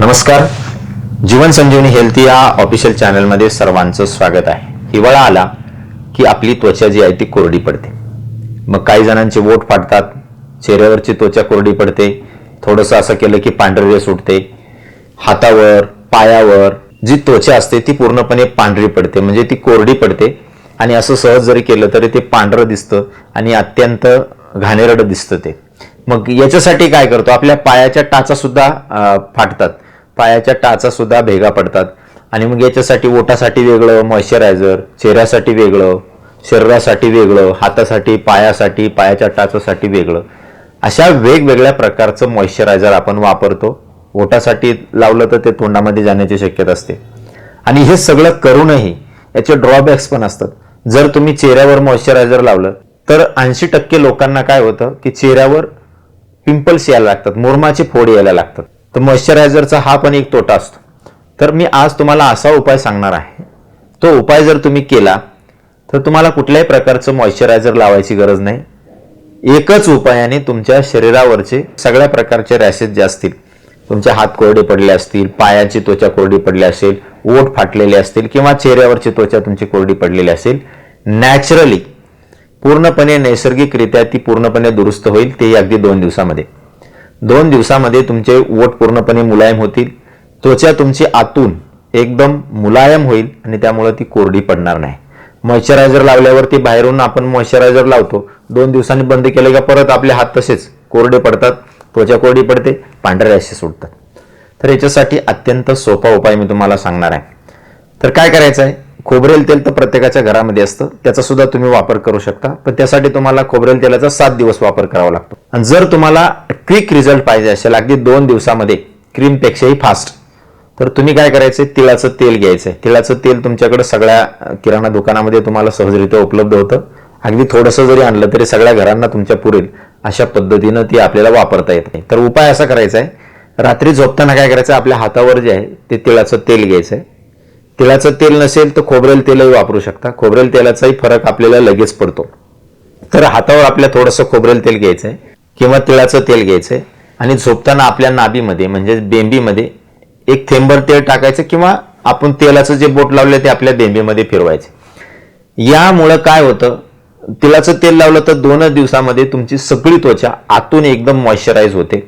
नमस्कार. जीवन संजीवनी हेल्थ या ऑफिशियल चॅनलमध्ये सर्वांचं स्वागत आहे. हिवाळा आला की आपली त्वचा जी आहे ती कोरडी पडते. मग काही जणांचे वोट फाटतात चेहऱ्यावरची त्वचा कोरडी पडते. थोडंसं असं केलं की पांढरे रेस उठते. हातावर पायावर जी त्वचा असते ती पूर्णपणे पांढरी पडते म्हणजे ती कोरडी पडते. आणि असं सहज जरी केलं तरी ते पांढरं दिसतं आणि अत्यंत घाणेरडं दिसतं ते. मग याच्यासाठी काय करतो? आपल्या पायाच्या टाचा सुद्धा फाटतात. पायाच्या टाचा सुद्धा भेगा पडतात. आणि मग याच्यासाठी ओटासाठी वेगळं मॉइश्चरायझर चेहऱ्यासाठी वेगळं शरीरासाठी वेगळं हातासाठी पायासाठी पायाच्या टाचासाठी वेगळं. अशा वेगवेगळ्या प्रकारचं मॉइश्चरायझर आपण वापरतो. ओटासाठी लावलं तर ते तोंडामध्ये जाण्याची शक्यता असते. आणि हे सगळं करूनही याचे ड्रॉबॅक्स पण असतात. जर तुम्ही चेहऱ्यावर मॉइश्चरायझर लावलं तर ऐंशी टक्के लोकांना काय होतं की चेहऱ्यावर पिंपल्स यायला लागतात मुरमाचे फोड यायला लागतात. तर मॉइश्चरायझरचा हा पण एक तोटा असतो. तर मी आज तुम्हाला असा उपाय सांगणार आहे. तो उपाय जर तुम्ही केला तर तुम्हाला कुठल्याही प्रकारचं मॉइश्चरायझर लावायची गरज नाही. एकच उपायाने तुमच्या शरीरावरचे सगळ्या प्रकारचे रॅशेस जे असतील तुमचे हात कोरडे पडले असतील पायाची त्वचा कोरडी पडली असेल ओठ फाटलेले असतील किंवा चेहऱ्यावरची त्वचा तुमची कोरडी पडलेली असेल नॅचरली पूर्णपणे नैसर्गिकरित्या ती पूर्णपणे दुरुस्त होईल ते अगदी दोन दिवसामध्ये. दोन दिवसामध्ये तुमचे ओठ पूर्णपणे मुलायम होतील. त्वचा तुमची आतून एकदम मुलायम होईल आणि त्यामुळे ती कोरडी पडणार नाही. मॉइश्चरायझर लावल्यावर ती बाहेरून आपण मॉइश्चरायझर लावतो. दोन दिवसांनी बंद केले का परत आपले हात तसेच कोरडे पडतात. त्वचा कोरडी पडते पांढऱ्या असे सुटतात तर याच्यासाठी अत्यंत सोपा उपाय मी तुम्हाला सांगणार आहे. तर काय करायचं आहे? खोबरेल तेल तर प्रत्येकाच्या घरामध्ये असतं. त्याचा सुद्धा तुम्ही वापर करू शकता. पण त्यासाठी तुम्हाला खोबरेल तेलाचा सात दिवस वापर करावा लागतो. आणि जर तुम्हाला क्विक रिझल्ट पाहिजे असेल अगदी दोन दिवसामध्ये क्रीमपेक्षाही फास्ट तर तुम्ही काय करायचं तिळाचं तेल घ्यायचंय तिळाचं तेल तुमच्याकडे सगळ्या किराणा दुकानामध्ये तुम्हाला सहजरित्या उपलब्ध होतं. अगदी थोडंसं जरी आणलं तरी सगळ्या घरांना तुमच्या पुरेल अशा पद्धतीनं ती आपल्याला वापरता येत नाही. तर उपाय असा करायचा आहे रात्री झोपताना काय करायचं आपल्या हातावर जे आहे ते तिळाचं तेल घ्यायचं आहे. तिळाचं तेल नसेल तर खोबरेल तेलही वापरू शकता. खोबरेल तेलाचाही फरक आपल्याला लगेच पडतो. तर हातावर आपल्या थोडंसं खोबरेल तेल घ्यायचं आहे. किंवा तिळाचं तेल घ्यायचं आहे आणि झोपताना आपल्या नाभीमध्ये म्हणजे बेंबीमध्ये एक थेंबर तेल टाकायचं किंवा आपण तेलाचं जे बोट लावलं ते आपल्या बेंबीमध्ये फिरवायचे. यामुळं काय होतं? तिळाचं तेल लावलं तर दोनच दिवसामध्ये तुमची सगळी त्वचा आतून एकदम मॉइश्चराईज होते.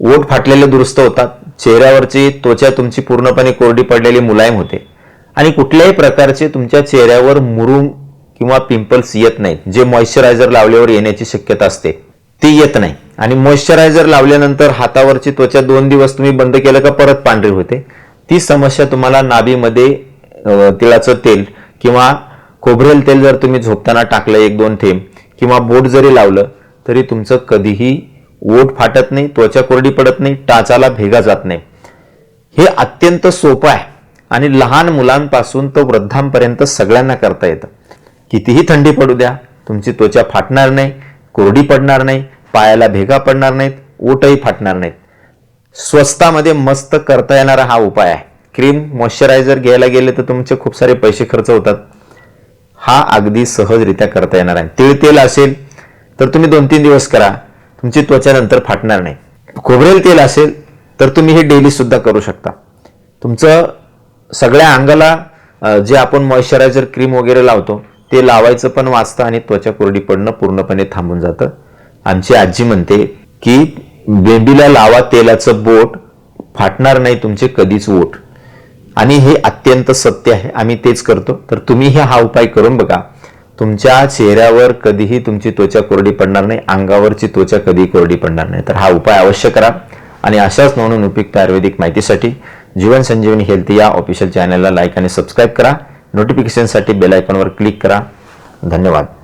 ओठ फाटलेले दुरुस्त होतात. चेहऱ्यावरची त्वचा तुमची पूर्णपणे कोरडी पडलेली मुलायम होते. आणि कुठल्याही प्रकारचे तुमच्या चेहऱ्यावर मुरुम किंवा पिंपल्स येत नाहीत जे मॉइश्चरायझर लावल्यावर येण्याची शक्यता असते. ती येत नाही. आणि मॉइश्चरायझर लावल्यानंतर हातावरची त्वचा दोन दिवस तुम्ही बंद केलं का परत पांढरी होते. ती समस्या तुम्हाला नाभीमध्ये तिळाचं तेल किंवा खोबरेल तेल जर तुम्ही झोपताना टाकलं एक दोन थेंब किंवा बोट जरी लावलं तरी तुमचं कधीही ओठ फाटत नाही त्वचा कोरडी पडत नाही टाचाला भेगा जात नाही. हे अत्यंत सोपं आहे आणि लहान मुलांपासून तर वृद्धांपर्यंत सगळ्यांना करता येतं. कितीही थंडी पडू द्या तुमची त्वचा फाटणार नाही कोरडी पडणार नाही पायाला भेगा पडणार नाहीत ओटही फाटणार नाहीत. स्वस्तामध्ये मस्त करता येणारा हा उपाय आहे. क्रीम मॉइश्चरायझर घ्यायला गेले तर तुमचे खूप सारे पैसे खर्च होतात. हा अगदी सहजरित्या करता येणार आहे. तिळ तेल असेल तर तुम्ही दोन तीन दिवस करा. तुमची त्वचा नंतर फाटणार नाही. खोबरेल तेल असेल तर तुम्ही हे डेली सुद्धा करू शकता. तुमचं सगळ्या अंगाला जे आपण मॉइश्चरायझर क्रीम वगैरे लावतो ते लावायचं पण वाचतं आणि त्वचा कोरडी पडणं पूर्णपणे थांबून जातं. आमची आजी म्हणते की बेंबीला लावा तेलाचं बोट फाटणार नाही तुमचे कधीच ओठ. आणि हे अत्यंत सत्य आहे आम्ही तेच करतो. तर तुम्ही हे हा उपाय करून बघा. तुमच्या चेहऱ्यावर कधीही तुमची त्वचा कोरडी पडणार नाही अंगावरची त्वचा कधी कोरडी पडणार नाही. तर हा उपाय अवश्य करा. आणि अशाच म्हणून उपयुक्त आयुर्वेदिक माहितीसाठी जीवन संजीवनी हेल्थ या ऑफिशियल चॅनलला लाईक आणि सबस्क्राईब करा. नोटिफिकेशनसाठी बेल आयकॉनवर क्लिक करा. धन्यवाद.